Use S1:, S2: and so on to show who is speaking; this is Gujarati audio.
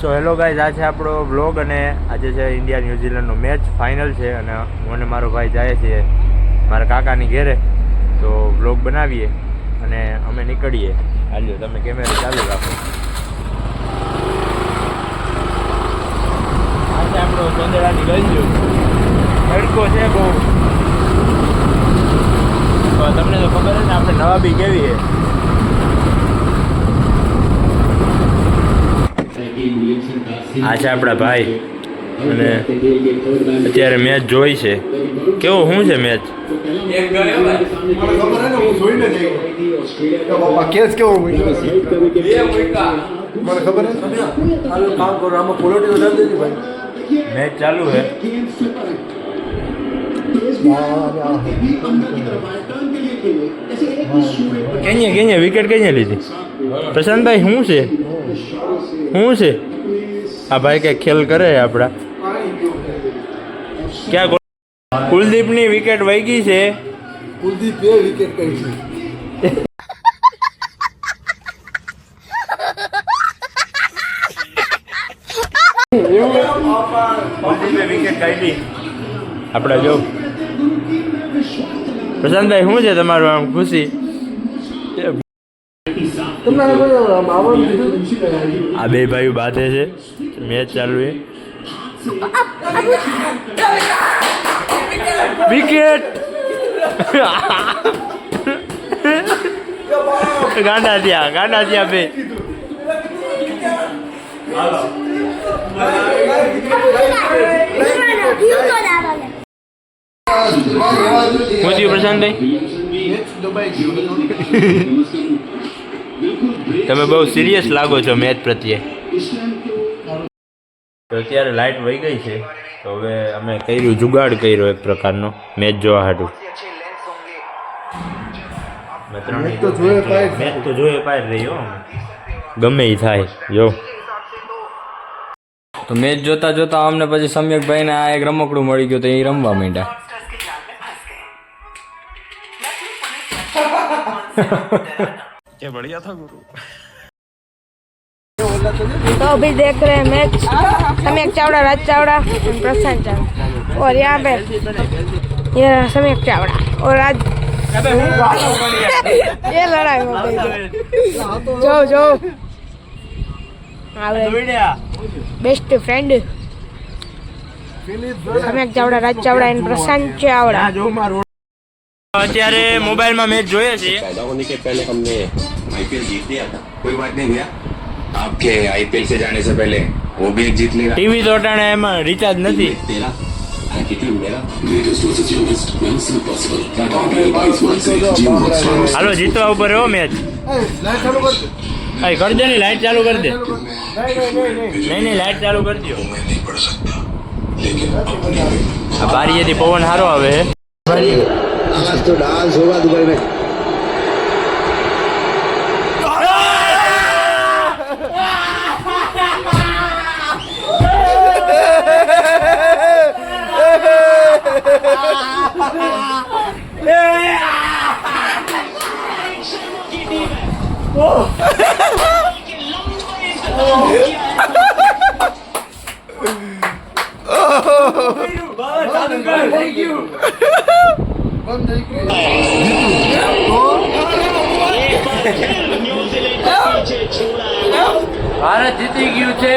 S1: સો હેલો ગાઈઝ આ છે આપણો બ્લોગ અને આજે છે ઇન્ડિયા ન્યૂઝીલેન્ડનો મેચ ફાઇનલ છે અને હું અને મારો ભાઈ જાય છે મારા કાકાની ઘેરે. તો બ્લોગ બનાવીએ અને અમે નીકળીએ. હાલ્યો, તમે કેમેરા ચાલુ રાખો. આ આપણો ચોંદડાની ગંજો. તડકો છે બહુ. તમને તો ખબર છે ને આપણે નવાબી કેવી છે. આ છે આપણા ભાઈ અને અત્યારે મેચ જોઈ છે. કેવો શું છે મેચ
S2: કેસ કેવો મને ખબર
S1: મેચ ચાલુ છે. કેnye કેnye વિકેટ કેnye લીધી? પ્રશાંતભાઈ શું છે? શું છે? આ ભાઈ કે ખેલ કરે આપણા? ક્યાં? કુલદીપની વિકેટ વહી છે.
S2: કુલદીપ બે વિકેટ કરી છે.
S1: આપણા જો. પ્રશાંતભાઈ શું છે તમારું આમ ખુશી?
S2: આ
S1: બે ભાઈઓ બાંધે છે. મેચ ચાલુ છે. વિકેટ ગાંડા થયા ગાંડા થયા બે. મોદી પ્રશાંત ભાઈ
S2: મેચ દબાઈ ગયું.
S1: તમે બહુ સિરિયસ લાગો છો મેચ પ્રત્યે. તો અત્યારે લાઇટ વહી ગઈ છે. તો હવે અમે કર્યું જુગાડ કર્યો એક પ્રકારનો મેચ જોવા હાટું.
S2: મેચ તો
S1: જોઈએ જ ગમે એ થાય જો.
S3: તો મેચ જોતા જોતા અમને પછી સમ્યકભાઈને આ એક રમકડું મળી ગયું તો એ રમવા માંડ્યા.
S4: तो अभी देख रहे हैं मैच समीक चावड़ा राज चावड़ा और प्रशांत चावड़ा और यहाँ पे ये रहा समीक चावड़ा और राज ये लड़ाई हो गई जो जो best friend Samyak Chavda Raj Chavda and Prashant Chavda
S1: અત્યારે મોબાઈલમાં મેચ જોઈએ છીએ
S5: पैदा होने के पहले हमने आईपीएल जीत लिया था कोई बात नहीं भैया आपके आईपीएल से जाने से पहले वो भी एक जीत लेगा
S1: ટીવી તો અટાણે એમાં રિચાર્જ નથી
S5: तेरा and कितनी मेरा
S1: હાલો જીતવા ઉપર હો મેચ
S2: એ, લાઈટ ચાલુ કર દે.
S1: હા કરી દે ને લાઈટ ચાલુ કરી દે
S2: ચાલુ કર દે. નહીં, નહીં, નહીં, નહીં.
S1: નહીં નહીં લાઈટ ચાલુ કરી દો આ બારીએથી પવન સારો આવે છે
S2: आज तो डांस होगा दुबई में
S1: ભારત જીતી ગયું છે